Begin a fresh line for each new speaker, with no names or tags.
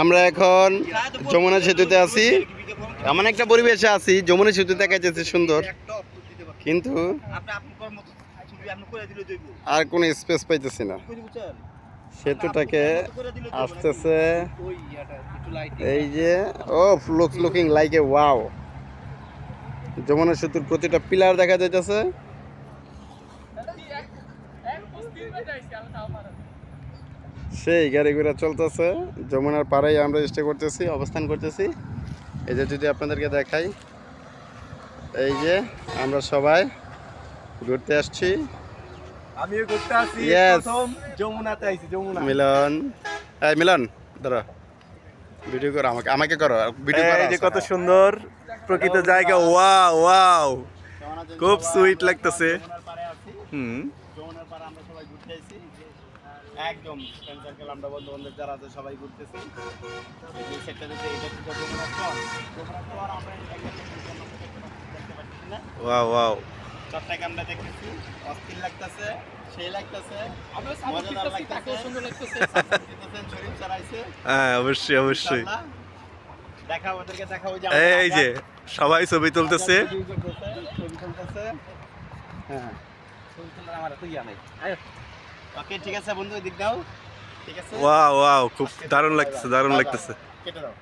আমরা এখন যমুনা সেতুতে আছি। এমন একটা পরিবেশে আছি, যমুনা সেতু দেখা যাচ্ছে সুন্দর। কিন্তু আর কোনো স্পেস পাইতেছি না। সেতুটাকে আসতেছে এই যে ও look looking like a wow Jamuna সেতুর প্রতিটা পিলার দেখা যাইতেছে। সেই গাড়ি ঘোড়া চলতেছে। যমুনার পাড়ায় আমরা স্টে করতেছি অবস্থান করতেছি। এই যে যদি আপনাদেরকে দেখাই এই যে আমরা সবাই ঘুরতে আসছি।
আমিও করতে আসি প্রথম যমুনাতে আইছি যমুনা।
মিলন এই মিলন ধরো ভিডিও করো আমাকে আমাকে করো ভিডিও করো
এই যে কত সুন্দর প্রকৃত জায়গা ওয়াও ওয়াও খুব সুইট লাগতেছে। হুম।
যমুনার পাড়ে আমরা সবাই ঘুরতে আইছি। একদম ফ্রেন্ড সার্কেল আমরা বন্ধু বান্ধব যারা আছে সবাই ঘুরতেছি। এই যে এটা হচ্ছে যমুনার চর যমুনার চর আমরা দেখতে পাচ্ছি না
ওয়াও
দেখতেছি অস্থির লাগতেছে সেই লাগতেছে মজাদার লাগতেছে। সুন্দর লাগতেছে। শরীফ চালাইছে
হ্যাঁ অবশ্যই অবশ্যই।
দেখাও যে
এই যে সবাই ছবি তুলতেছে
ছবি তুলতেছে, ছবি তুলতেছে। হ্যাঁ। ওকে ঠিক আছে বন্ধু দিক দাও। ঠিক আছে?
ওয়াও ওয়াও খুব দারুণ লাগতেছে দারুণ লাগতেছে।
কেটে দাও।